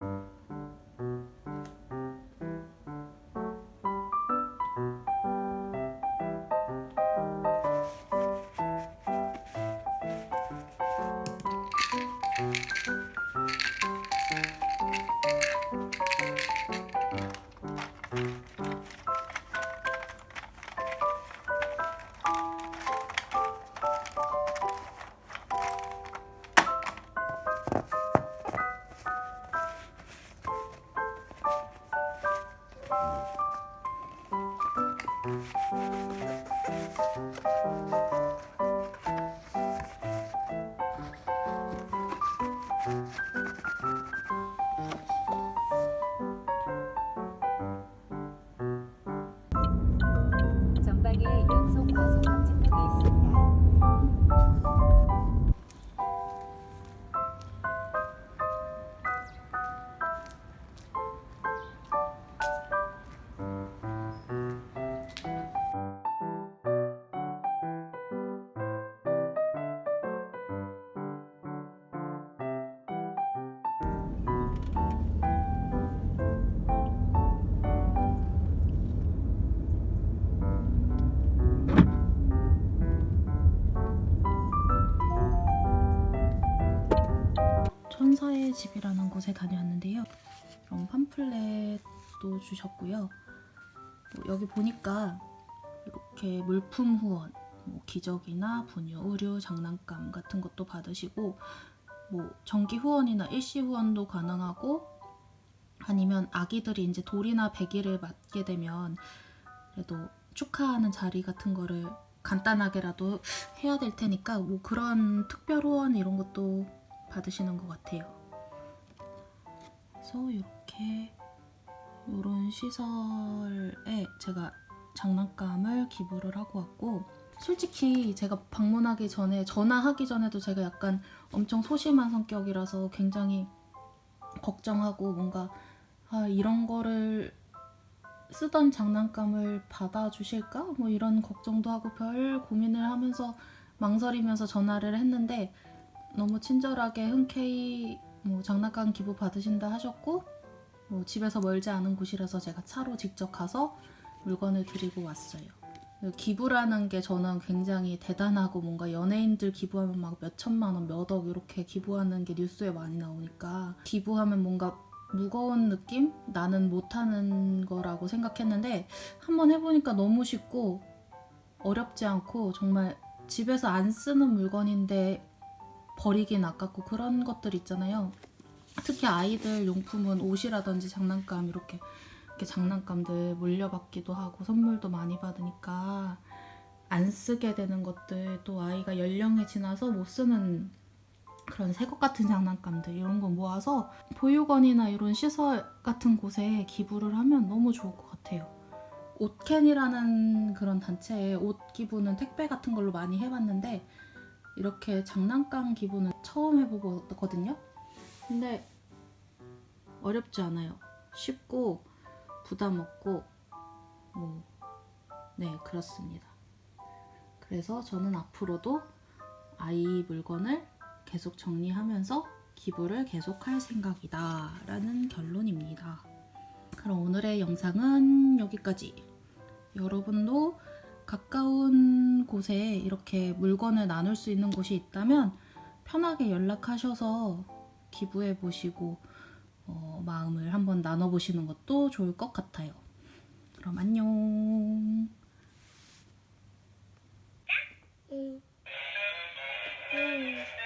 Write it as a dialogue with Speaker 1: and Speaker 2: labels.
Speaker 1: Thank you
Speaker 2: 천사의 집이라는 곳에 다녀왔는데요. 이런 팜플렛도 주셨고요. 뭐 여기 보니까 이렇게 물품 후원, 뭐 기저귀나 분유, 의류, 장난감 같은 것도 받으시고 뭐 정기 후원이나 일시 후원도 가능하고 아니면 아기들이 이제 돌이나 배기를 맞게 되면 그래도 축하하는 자리 같은 거를 간단하게라도 해야 될 테니까 뭐 그런 특별 후원 이런 것도 받으시는 것 같아요. 그래서 이렇게 이런 시설에 제가 장난감을 기부를 하고 왔고 솔직히 제가 방문하기 전에 전화하기 전에도 제가 약간 엄청 소심한 성격이라서 굉장히 걱정하고 뭔가 아, 이런 거를 쓰던 장난감을 받아주실까? 뭐 이런 걱정도 하고 별 고민을 하면서 망설이면서 전화를 했는데 너무 친절하게 흔쾌히 뭐 장난감 기부 받으신다 하셨고 뭐 집에서 멀지 않은 곳이라서 제가 차로 직접 가서 물건을 드리고 왔어요. 기부라는 게 저는 굉장히 대단하고 뭔가 연예인들 기부하면 막 몇 천만 원, 몇 억 이렇게 기부하는 게 뉴스에 많이 나오니까 기부하면 뭔가 무거운 느낌? 나는 못하는 거라고 생각했는데 한번 해보니까 너무 쉽고 어렵지 않고 정말 집에서 안 쓰는 물건인데 버리긴 아깝고 그런 것들 있잖아요. 특히 아이들 용품은 옷이라든지 장난감 이렇게 이렇게 장난감들 물려받기도 하고 선물도 많이 받으니까 안 쓰게 되는 것들 또 아이가 연령이 지나서 못 쓰는 그런 새것 같은 장난감들 이런 거 모아서 보육원이나 이런 시설 같은 곳에 기부를 하면 너무 좋을 것 같아요. 옷캔이라는 그런 단체에 옷 기부는 택배 같은 걸로 많이 해봤는데 이렇게 장난감 기부는 처음 해보거든요. 근데 어렵지 않아요. 쉽고 부담 없고 뭐 네, 그렇습니다. 그래서 저는 앞으로도 아이 물건을 계속 정리하면서 기부를 계속할 생각이다 라는 결론입니다. 그럼 오늘의 영상은 여기까지. 여러분도 가까운 곳에 이렇게 물건을 나눌 수 있는 곳이 있다면 편하게 연락하셔서 기부해 보시고 어, 마음을 한번 나눠 보시는 것도 좋을 것 같아요. 그럼 안녕. 응. 응.